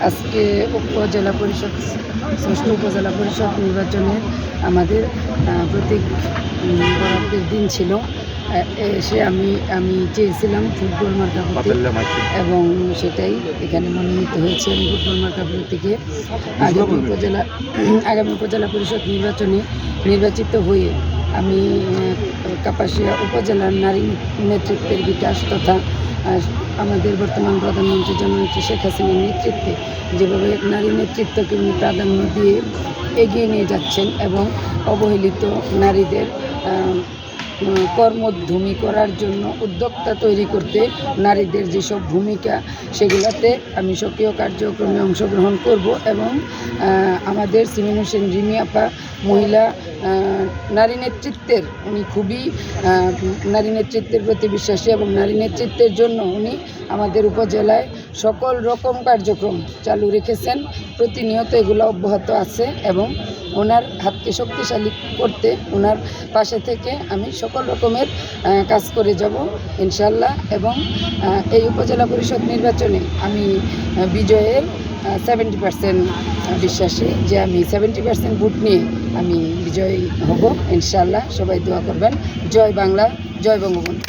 আজকে উপজেলা পরিষদ ষষ্ঠ উপজেলা পরিষদ নির্বাচনে আমাদের প্রতীক বরাদ্দের দিন ছিল। এসে আমি আমি চেয়েছিলাম ফুটবল মার্কা এবং সেটাই এখানে মনোনীত হয়েছে আমি ফুটবল মার্কা প্রতীকে। আগামী উপজেলা আগামী উপজেলা পরিষদ নির্বাচনে নির্বাচিত হয়ে আমি কাপাসিয়া উপজেলার নারী নেতৃত্বের বিকাশ তথা আমাদের বর্তমান প্রধানমন্ত্রী জননেত্রী শেখ হাসিনার নেতৃত্বে যেভাবে নারী নেতৃত্বকে উনি প্রাধান্য দিয়ে এগিয়ে নিয়ে যাচ্ছেন এবং অবহেলিত নারীদের কর্মধ্বমি করার জন্য উদ্যোক্তা তৈরি করতে নারীদের যেসব ভূমিকা সেগুলোতে আমি সক্রিয় কার্যক্রমে অংশগ্রহণ করব এবং আমাদের সিমিন হোসেন রিমি আপা মহিলা নারী নেতৃত্বের উনি খুবই নারী নেতৃত্বের প্রতি বিশ্বাসী এবং নারী নেতৃত্বের জন্য উনি আমাদের উপজেলায় সকল রকম কার্যক্রম চালু রেখেছেন। প্রতিনিয়ত এগুলো অব্যাহত আছে এবং ওনার হাতকে শক্তিশালী করতে ওনার পাশে থেকে আমি সকল রকমের কাজ করে যাব ইনশাল্লাহ এবং এই উপজেলা পরিষদ নির্বাচনে আমি বিজয়ের সেভেন্টি পার্সেন্ট বিশ্বাসী যে আমি সেভেন্টি পার্সেন্ট ভোট নিয়ে আমি বিজয়ী হব ইনশাল্লাহ সবাই দোয়া করবেন। জয় বাংলা, জয় বঙ্গবন্ধু।